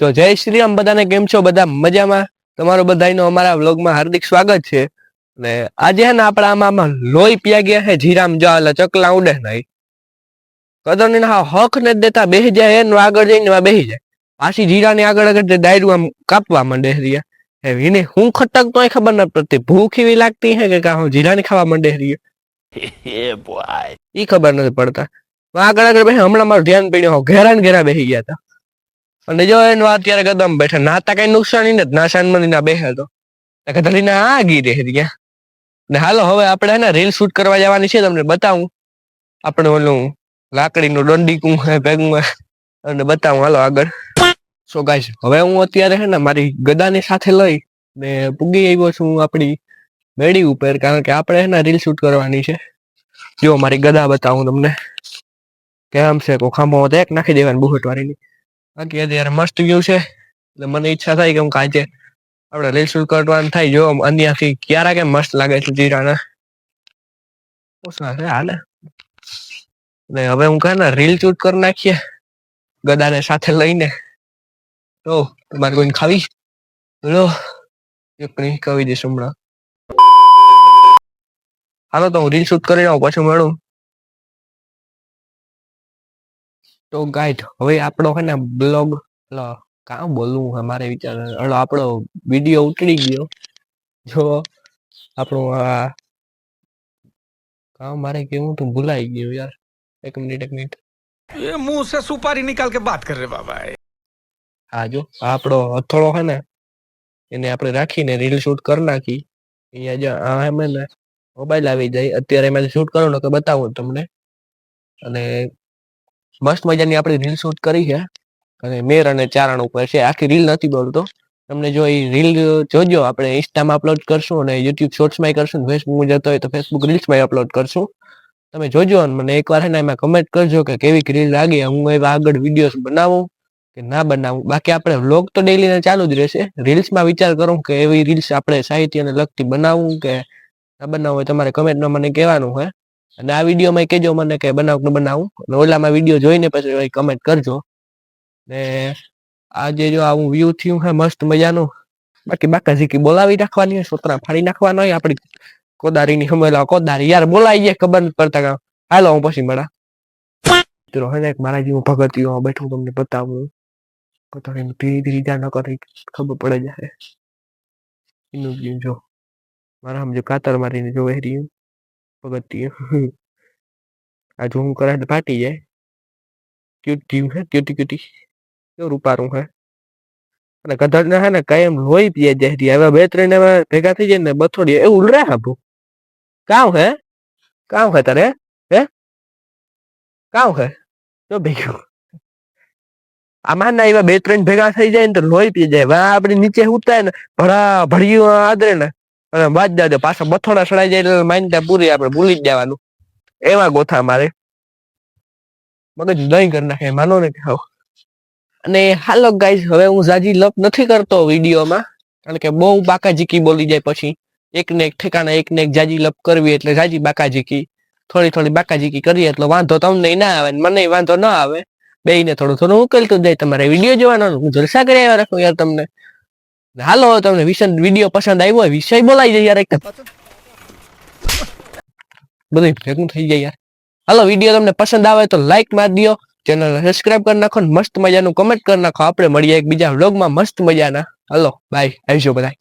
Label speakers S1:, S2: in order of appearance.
S1: તો જય શ્રી રામ બધાને કેમ છો? બધા મજામાં? તમારો બધાનો અમારા વ્લોગમાં હાર્દિક સ્વાગત છે. ને આજે હે ને આપણા આમાં આમાં લોહી પીયા ગયા હે જીરામ જો એટલે ચકલા ઉડે નહીં કદર ને હા હક ને દેતા બેહી જાય એનું આગળ જઈને બેસી બેહી જાય. પાછી જીરાની આગળ આગળ તે ડાયરું આમ કાપવા માંડે રહ્યા હે એને હું ખટક તોય ખબર ન પડતી. ભૂખ એવી લાગતી હે કે કા હું જીરાની ખાવા માંડે રહ્યા એ ખબર નથી પડતા. આગળ આગળ હમણાં મારું ધ્યાન પડ્યું ઘેરા ને ઘેરા બેહી ગયા હતા અને જો એનો અત્યારે ગદમ બેઠા નાતા કઈ નુકસાની નથી ના શાનમની ના બેહે તો. કદલીને આ ગી રહે ગયા ને હાલો, હવે આપણે ને રીલ શૂટ કરવા જવાની છે તમને બતાવું. આપણે ઓલું લાકડીનું દંડીકું હે ભેગું અને બતાવું, હાલો આગળ. સો ગાઈસ હવે હું અત્યારે હે ને મારી ગદાને સાથે લઈ ને પૂગી આવ્યો છું આપણી મેડી ઉપર, કારણ કે આપણે હે ને રીલ શૂટ કરવાની છે. જો મારી ગદા બતાવું તમને. કેમ છે? કો ખાંભો તો એક નાખી દેવાની બુહટ વાળીની બાકી અત્યારે મસ્ત વ્યૂ છે. એટલે મને ઈચ્છા થાય કે હું કાંચે આપણે રીલ શૂટ કરવાનું થાય, જો અન્યથી ક્યારે કે મસ્ત લાગે છે જીરાના. ઓછા છે હાલે. ને હવે હું કહે ને રીલ શૂટ કરી નાખીએ, ગદાને સાથે લઈને. તો તમારે કોઈને ખાવી? લો એક નહીં કવી દઈશ હમણાં. હાલો તો હું રીલ શૂટ કરી આવું, પછી મળું. તો ગાઈડ હવે આપણો હે ને બ્લોગ કાં બોલવું હે મારે વિચાર? હળો આપણો વીડિયો ઉતરી ગયો. જો આપણો આ કાં મારે કેવું તું ભૂલાઈ ગયું યાર. એક મિનિટ એક મિનિટ.
S2: એ મુંહ સે સુપારી નિકાલ કે વાત કર રે બાબા
S1: હા જો આપણો હથોળો હે ને એને આપણે રાખીને રીલ શૂટ કરી નાખી. અહીંયા જો આ એમ ને મોબાઈલ આવી જાય. અત્યારે મેં શૂટ કરો ને તો બતાવું તમને. અને મસ્ત મજાની આપણે રીલ શૂટ કરી છે. અને મેર અને ચારણ ઉપર છે. આખી રીલ નથી બોલતો તમને જો એ રીલ જોજો. આપણે ઇન્સ્ટામાં અપલોડ કરશું અને યુટ્યુબ શોર્ટ્સમાં કરશું ને ફેસબુક જતો હોય તો ફેસબુક રીલ્સમાં અપલોડ કરશું. તમે જોજો અને મને એકવાર હે ને એમાં કમેન્ટ કરજો કે કેવી રીલ લાગી. હું એવા આગળ વિડીયોઝ બનાવું કે ના બનાવું. બાકી આપણે વ્લોગ તો ડેલી ને ચાલુ જ રહેશે. રીલ્સમાં વિચાર કરું કે એવી રીલ્સ આપણે સાહિત્યને લગતી બનાવું કે ના બનાવવું હોય તમારે કમેન્ટમાં મને કહેવાનું હોય. અને આ વિડીયોમાં કહેજો મને કે બનાવું કે બનાવું. અને ઓલામાં વીડિયો જોઈને પછી કમેન્ટ કરજો. ને આજે જો આવું વ્યૂ થયું હે, મસ્ત મજાનું. બાકી બાકાજી બોલાવી રાખવાની હોય, સોતરા ફાડી નાખવાના હોય, આપણી કોદારીની હમેલા કોદારી યાર બોલાઈ જાય ખબર પડતા કાં. હાલો, હું પછી મળા. મિત્રો, હે ને મારા જેવું ભગતિયો બેઠું તમને બતાવું. કોદારીનું ધીરે ધીરે ન કરી, ખબર પડે જાય એનું જો મારા આમ જો કાતર મારીને જો રહ્યું પગથિયું. આ જો હું કરે એટલે ફાટી જાય. ક્યુટ હે, ક્યુટી ક્યુટી. કેવું રૂપારું હે. અને કદાચ હે ને કાયમ લોહી પીએ જાય. હવે બે ત્રણ એવા ભેગા થઈ જાય ને બથોડી એવું ઉલરે હાબુ કામ હે? કાવ હે તારે? હે? કાવ હે? તો ભેગું. આમાં ના એવા બે ત્રણ ભેગા થઈ જાય ને તો લોહી પી જાય. વા આપણે નીચે ઉતારે ને ભડા ભડિયું આદરે ને. અને બાદ દાદા પાછા બથોડા સડાઈ જાય એટલે માન્યતા પૂરી આપણે ભૂલી જ જવાનું. એવા ગોથા મારે. મગજ દહીં કરી નાખે, માનો ને હાવ. અને હાલો ગાઈઝ હવે હું જાજી લપ નથી કરતો વિડીયોમાં, કારણ કે બહુ બાકાજીકી બોલી જાય પછી. એક ને એક ઠેકાણા એક ને એક જાજી લપ કરવી એટલે જાજી બાકાજીકી. થોડી થોડી બાકાજીકી કરીએ એટલે વાંધો તમને ના આવે મને વાંધો ના આવે. બેયને થોડું થોડું ઉકેલતું જાય તમારે વીડિયો જોવાનો હું જલસા કરી આવ્યા રાખું યાર તમને. હાલો, તમને વિષય વીડિયો પસંદ આવ્યો હોય, વિષય બોલાઈ જાય યાર એક બધું ભેગું થઈ જાય યાર. હાલો, વીડિયો તમને પસંદ આવે તો લાઈક મારી દો ચેનલ સબસ્ક્રાઇબ કરી નાખો મસ્ત મજાનું કમેન્ટ કરી નાખો. આપણે મળીએ એક બીજા વ્લોગમાં મસ્ત મજાના. હાલો બાય આવજો બધાય.